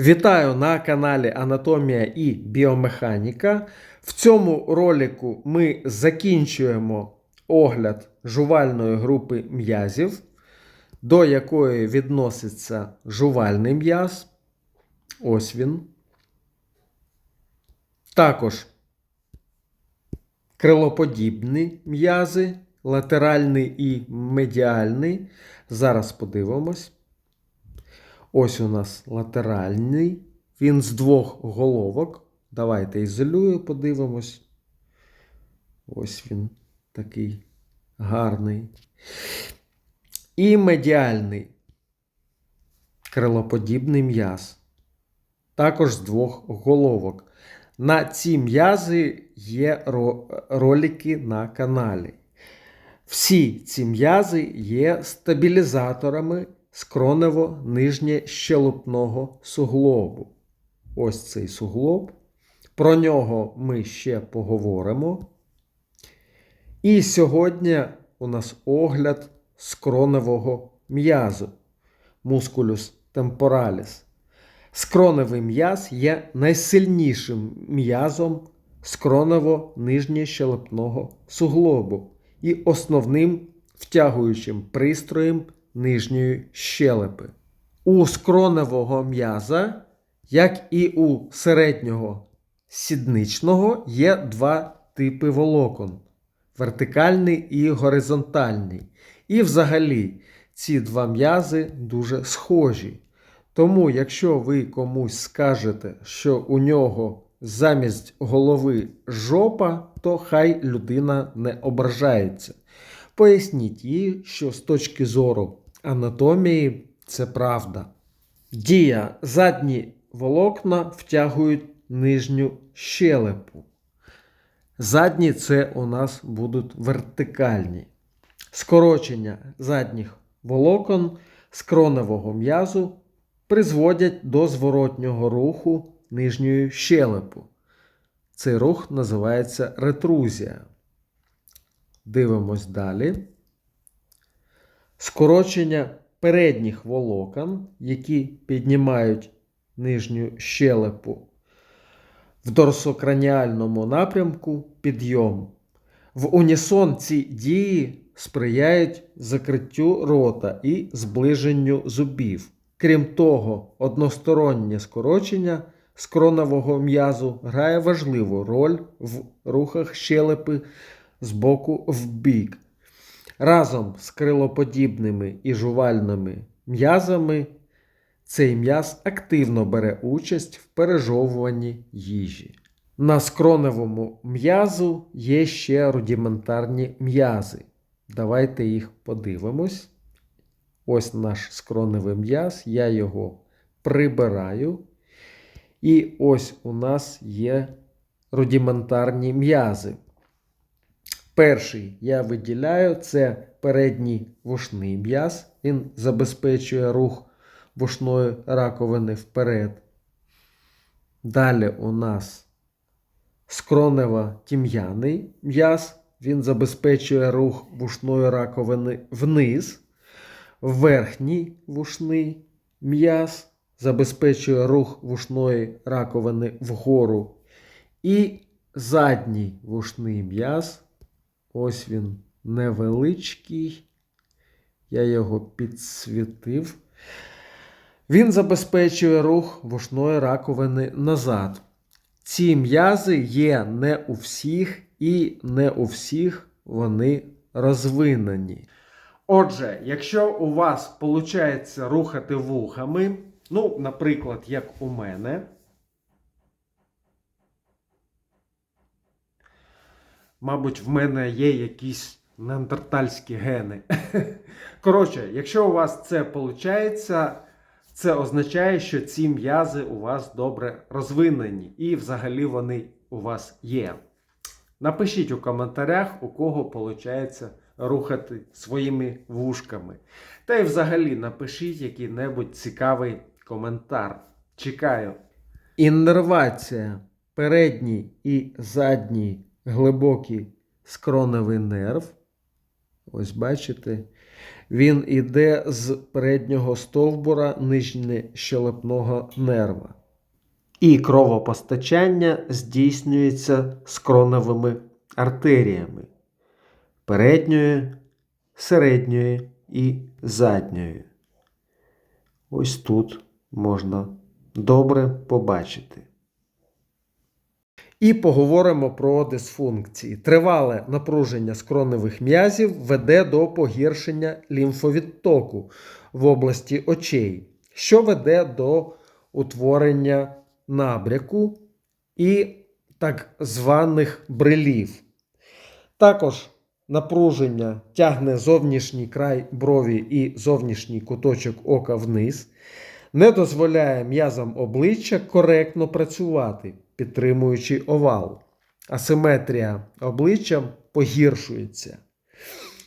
Вітаю на каналі Анатомія і Біомеханіка. В цьому ролику ми закінчуємо огляд жувальної групи м'язів, до якої відноситься жувальний м'яз. Ось він. Також крилоподібні м'язи, латеральний і медіальний. Зараз подивимось. Ось у нас латеральний. Він з двох головок. Давайте ізолюю, подивимось. Ось він такий гарний. І медіальний крилоподібний м'яз. Також з двох головок. На ці м'язи є ро- ролики на каналі. Всі ці м'язи є стабілізаторами скронево-нижнє щелепного суглобу. Ось цей суглоб. Про нього ми ще поговоримо. І сьогодні у нас огляд скроневого м'язу мускулюс темпораліс. Скроневий м'яз є найсильнішим м'язом скронево-нижнє щелепного суглобу і основним втягуючим пристроєм нижньої щелепи. У скроневого м'яза, як і у середнього сідничного, є два типи волокон: вертикальний і горизонтальний. І взагалі ці два м'язи дуже схожі. Тому, якщо ви комусь скажете, що у нього замість голови жопа, то хай людина не ображається. Поясніть їй, що з точки зору анатомії це правда. Дія задні волокна втягують нижню щелепу. Задні це у нас будуть вертикальні. Скорочення задніх волокон скроневого м'язу призводять до зворотнього руху нижньої щелепу. Цей рух називається ретрузія. Дивимось далі. Скорочення передніх волокон, які піднімають нижню щелепу в дорсокраніальному напрямку підйом. В унісон ці дії сприяють закриттю рота і зближенню зубів. Крім того, одностороннє скорочення скронового м'язу грає важливу роль в рухах щелепи з боку в бік. Разом з крилоподібними і жувальними м'язами цей м'яз активно бере участь в пережовуванні їжі. На скроневому м'язу є ще рудиментарні м'язи. Давайте їх подивимось. Ось наш скроневий м'яз, я його прибираю. І ось у нас є рудиментарні м'язи. Перший я виділяю це передній вушний м'яз. Він забезпечує рух вушної раковини вперед. Далі у нас скронево-тім'яний м'яз. Він забезпечує рух вушної раковини вниз. Верхній вушний м'яз забезпечує рух вушної раковини вгору. І задній вушний м'яз. Ось він невеличкий. Я його підсвітив. Він забезпечує рух вушної раковини назад. Ці м'язи є не у всіх і не у всіх вони розвинені. Отже, якщо у вас виходить рухати вухами, ну, наприклад, як у мене, мабуть, в мене є якісь неандертальські гени. Коротше, якщо у вас це виходить, це означає, що ці м'язи у вас добре розвинені і взагалі вони у вас є. Напишіть у коментарях, у кого виходить рухати своїми вушками. Та й взагалі напишіть який-небудь цікавий коментар. Чекаю. Іннервація. Передній і задній глибокий скроневий нерв. Ось бачите. Він іде з переднього стовбура нижньощелепного нерва. І кровопостачання здійснюється скроневими артеріями передньої, середньої і задньої. Ось тут можна добре побачити. І поговоримо про дисфункції. Тривале напруження скроневих м'язів веде до погіршення лімфовідтоку в області очей, що веде до утворення набряку і так званих брилів. Також напруження тягне зовнішній край брові і зовнішній куточок ока вниз, не дозволяє м'язам обличчя коректно працювати, підтримуючи овал. Асиметрія обличчя погіршується.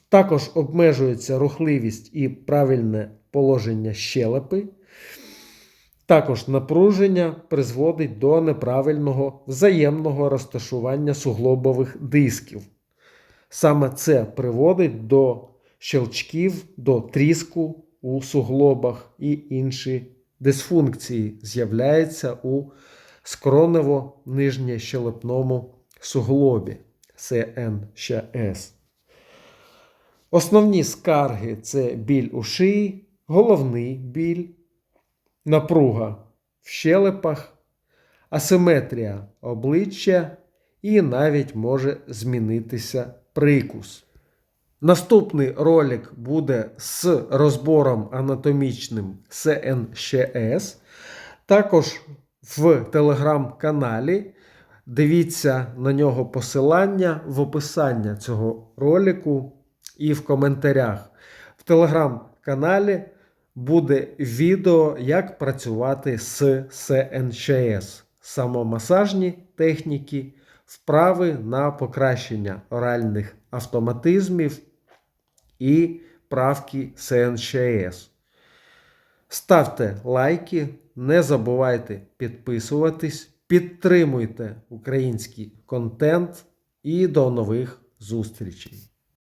Також обмежується рухливість і правильне положення щелепи. Також напруження призводить до неправильного взаємного розташування суглобових дисків. Саме це приводить до щелчків, до тріску у суглобах і інші дисфункції з'являються у скронево-нижньощелепному суглобі СНЩС. Основні скарги це біль у шиї, головний біль, напруга в щелепах, асиметрія обличчя і навіть може змінитися прикус. Наступний ролик буде з розбором анатомічним СНЩС. Також в телеграм-каналі. Дивіться на нього посилання в описанні цього ролику і в коментарях. В телеграм-каналі буде відео, як працювати з СНЧС, самомасажні техніки, вправи на покращення оральних автоматизмів і правки СНЧС. Ставте лайки, не забувайте підписуватись, підтримуйте український контент і до нових зустрічей!